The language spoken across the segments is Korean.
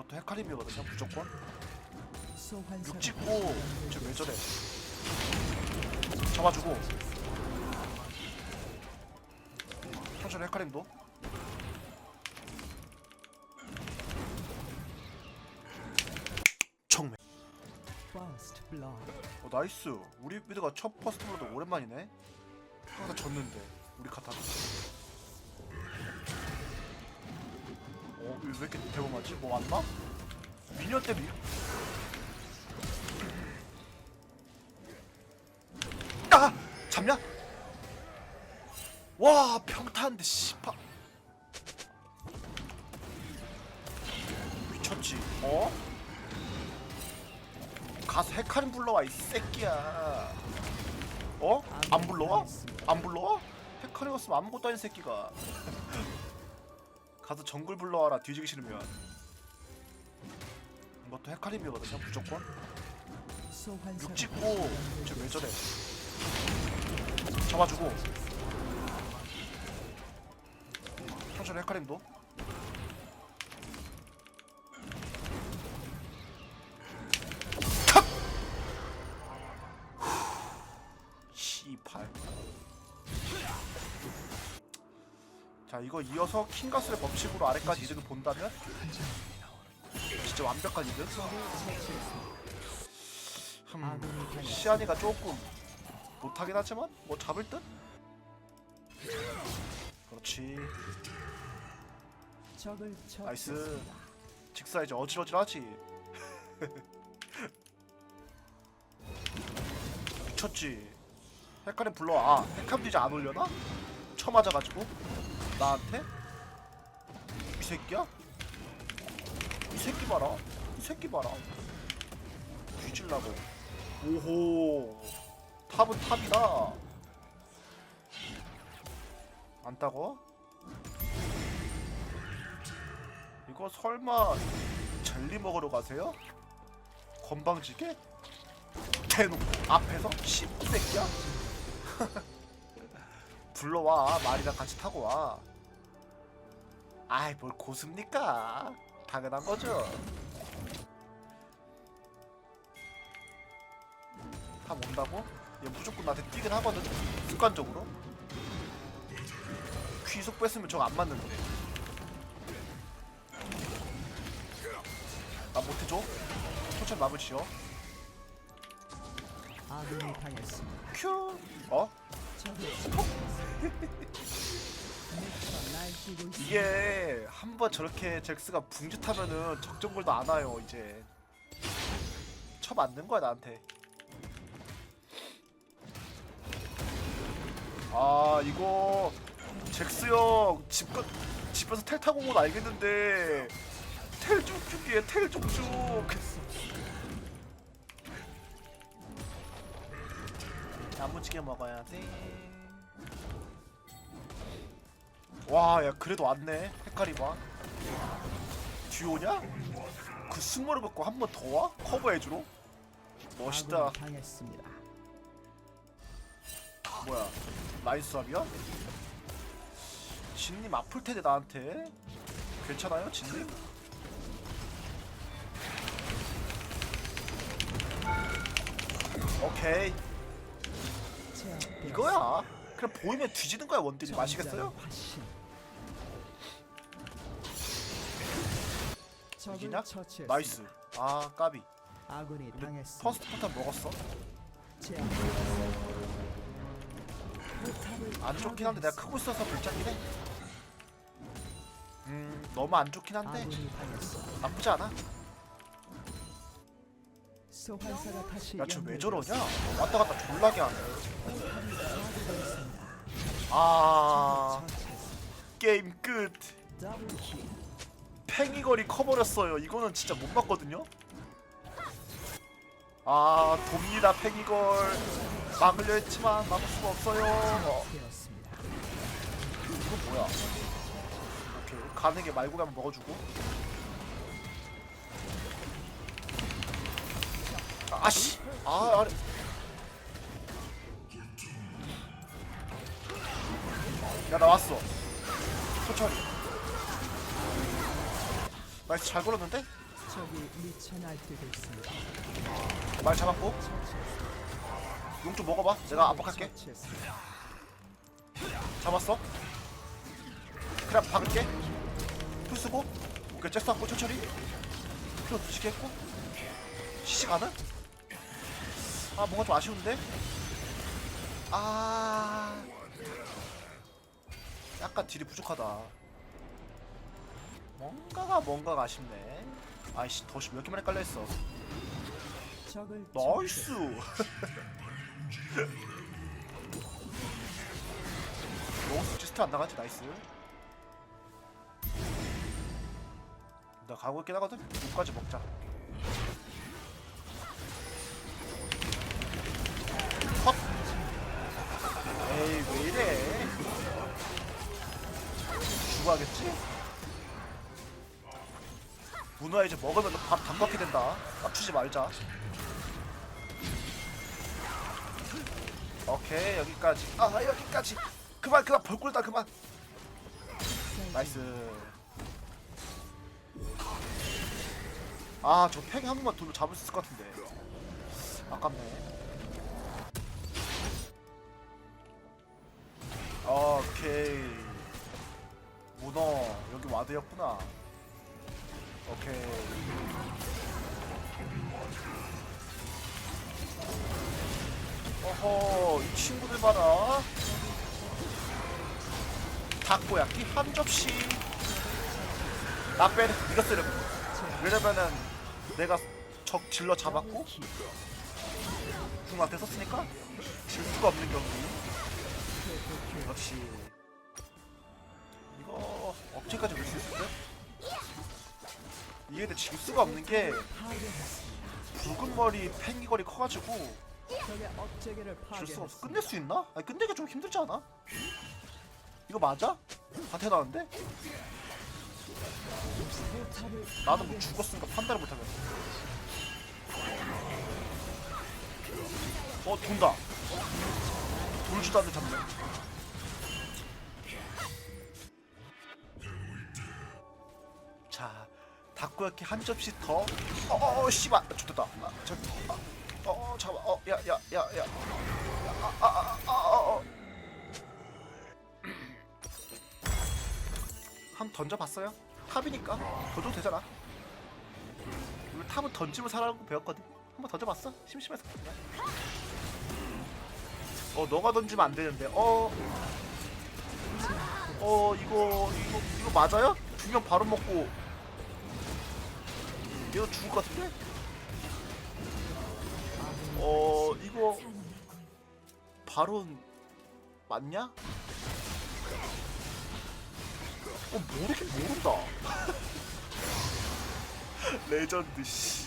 이것도 헤카림이거든요 무조건. 6 찍고 쟤왜 저래 잡아주고. 천천히 헤카림도. 블러 어 나이스. 우리 미드가 첫 퍼스트 블러드 오랜만이네. 항상 졌는데 우리 카타는 어? 왜 이렇게 대범하지? 뭐 왔나? 미녀 때문에 아! 잡냐? 와 평타인데 씨파 미쳤지 어? 가서 헤카림 불러와 이 새끼야 어? 안 불러와? 안 불러와? 헤카림 왔으면 아무것도 아닌 새끼가 가서 정글 불러와라. 뒤지기 싫으면. 이것도 헤카림이거든요 무조건. 6 찍고 쟤왜 저래. 잡아주고. 천천히 헤카림도 자 이거 이어서 킹가스의 법칙으로 아래까지 이득을 본다면? 진짜 완벽한 이득? 음, 시안이가 조금 못하긴 하지만 뭐 잡을 듯? 그렇지. 나이스. 직사 이제 어질어질하지. 미쳤지. 헷갈림 불러와. 아 헷갈림 이제 안 올려나? 쳐맞아가지고 나한테? 이 새끼야? 이 새끼 봐라 이 새끼 봐라 뒤질라고 오호 탑은 탑이다 안 따고? 이거 설마 젤리 먹으러 가세요? 건방지게? 대놓고 앞에서 씹새끼야? 불러와 말이랑 같이 타고 와 아이 뭘 고습니까 당연한 거죠 다 온다고? 얘 무조건 나한테 뛰긴 하거든 습관적으로 귀속 뺐으면 저거 안 맞는데 나 못해줘? 천천히 마블 지어. 큐 어? 이게 한 번 저렇게 잭스가 붕짓하면은 적정골도 안 와요 이제. 쳐 맞는 거야 나한테. 아 이거 잭스 형 집 가, 집에서 텔 타고 온 건 알겠는데 텔 쭉쭉이에 텔 쭉쭉 무지게 먹어야지 와, 야 그래도 왔네. 봐. 듀오냐? 그 승모를 벗고 한 번 더 와? 커버해주러? 멋있다. 당했습니다. 뭐야? 나이스 합이야? 진님 아플 텐데 나한테. 괜찮아요, 진님? 오케이. 이거야. 그냥 보이면 뒤지는 거야 원딜이 마시겠어요? 이기냐? 나이스. 아 까비. 아군이 당했습니다. 퍼스트 포탄 먹었어. 안 좋긴 한데 내가 크고 있어서 불짝긴 해. 음 너무 안 좋긴 한데. 나쁘지 않아. 소환사가 다시 야쟤왜 연결되었습니다. 저러냐? 왔다 갔다 졸라게 하네. 아 게임 끝. 팽이거리 커버렸어요. 이거는 진짜 못 봤거든요. 아 돕니다 팽이걸 막으려 했지만 막을 수가 없어요. 어. 이거 뭐야? 오케이 가는 게 말고 가면 먹어주고. 아, 아씨, 아 아래. 야 나왔어. 천천히. 나이스 잘 걸었는데? 적이 미쳐 날뛰고 있습니다. 말 잡았고. 용 좀 먹어봐 내가 압박할게 처치했습니다. 잡았어 그냥 박을게 풀 쓰고 오케이 잭스 잡고 천천히 필요 붙이게 했고 CC 가는? 아 뭔가 좀 아쉬운데? 아. 약간 딜이 부족하다. 뭔가가 뭔가가 아쉽네. 아이씨 더시 몇 개만에 깔려있어? 나이스! 너무 스트 안 나가지? 나이스. 나 가고 있긴 하거든? 6까지 먹자 죽어야겠지? 문화 이제 먹으면 밥 담박게 된다. 깝치지 말자. 오케이 여기까지. 아 여기까지. 그만 그만. 벌꿀다 그만. 나이스. 아저 팽이 한 번만 돌로 잡을 수 있을 것 같은데. 아깝네. 오케이 문어 여기 와드였구나. 오케이. 어허 이 친구들 봐라 닭고야끼 한 접시. 나 빼는 이거 쓰려고. 왜냐면은 내가 적 질러 잡았고 궁한테 썼으니까 질 수가 없는 경기. 역시 업체까지 밀수 있을 듯? 이게 근데 질 수가 없는 게 붉은 머리 팽이거리 커가지고 줄 수가 없어. 끝낼 수 있나? 아니 끝내기 좀 힘들지 않아? 이거 맞아? 반태 나는데? 나는 뭐 죽었으니까 판단을 못하겠어. 어 돈다. 돌지도 않는 장면. 닭고야끼 한 접시 더. 어, 어, 씨발, 죽겠다. 아, 저, 아, 어, 어, 잠깐, 어, 야, 야, 야, 야. 아, 아, 아, 아, 아, 어. 한 던져봤어요? 탑이니까 던져도 되잖아. 우리 탑은 던지면 살아라고 배웠거든. 한번 던져봤어? 심심해서. 어, 너가 던지면 안 되는데. 어, 어, 이거, 이거, 이거 맞아요? 두명 바로 먹고. 얘도 죽을 것 같은데? 어, 이거 바로 맞냐? 어, 모르긴 모른다. 레전드 씨.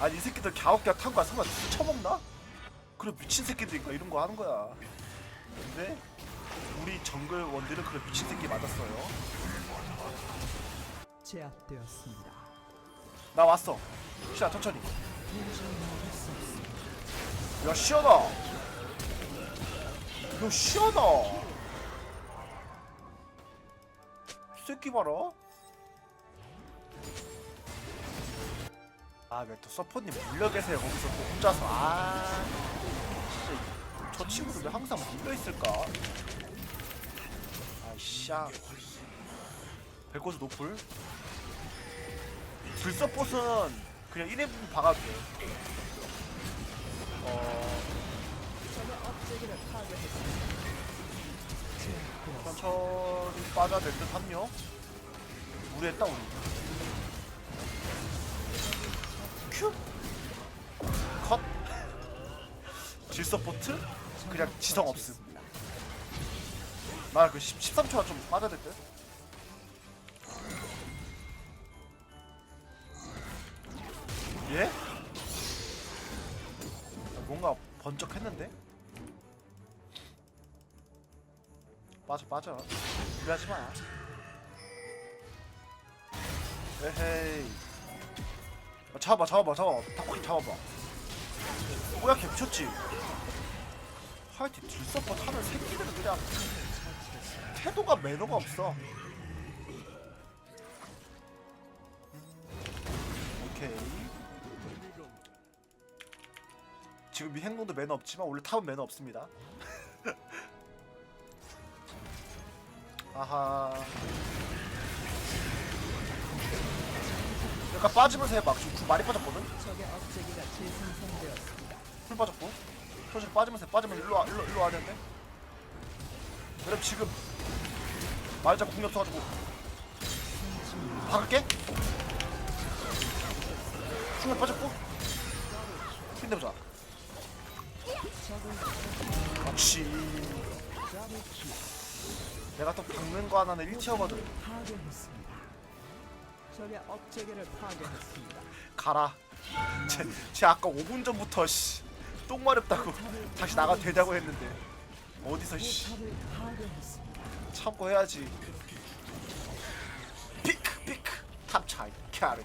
아니 이 새끼들 갸웃갸웃 탄 거야 설마 쳐먹나? 그래 미친 새끼들인가 이런 거 하는 거야. 근데 우리 정글 원딜은 그래 미친 새끼 맞았어요. 제압되었습니다. 나 왔어. 시야 천천히. 야. 이거 시원하. 이 새끼 봐라. 아왜 또 서포님 물려 계세요 거기서 또 혼자서 아 진짜 저 친구들 왜 항상 물려 있을까? 아이씨야. 백고수 노플. 불서폿은 그냥 1인분 박아도 돼. 어. 천천히 빠져야 될듯 합류 무리했다 우리 큐! 컷! 질서포트? 그냥 지성 없음 나그 13초라 좀 빠져야 될 듯? 예? 뭔가 번쩍했는데? 빠져 빠져. 무리하지 마. 에헤이. 아, 잡아봐 잡아봐 잡아봐. 닭고기 잡아봐. 뭐야 걔 미쳤지? 하여튼 딜서퍼 타는 새끼들은 그냥 태도가 매너가 없어. 오케이 지금 이 행동도 매너 없지만 원래 탑은 매너 없습니다. 아하. 약간 빠지면서 해봐. 지금 구 많이 빠졌거든? 풀 빠졌고. 소실 빠지면서 해. 빠지면 일로 와 일로 일로 와야 되는데. 그럼 지금 말자 궁이 없어가지고. 박을게. 중에 빠졌고. 힘내보자 그렇지 더블킬 내가 또 박는 거 하나는 1티어거든. 파괴했습니다. 적의 업체계를 파괴했습니다. 가라. 쟤, 쟤 아까 5분 전부터 씨, 똥 마렵다고 다시 나가도 되냐고 했는데. 어디서 씨. 탑을 파괴했습니다. 참고 해야지. 피크 피크 탑 차이. 캐리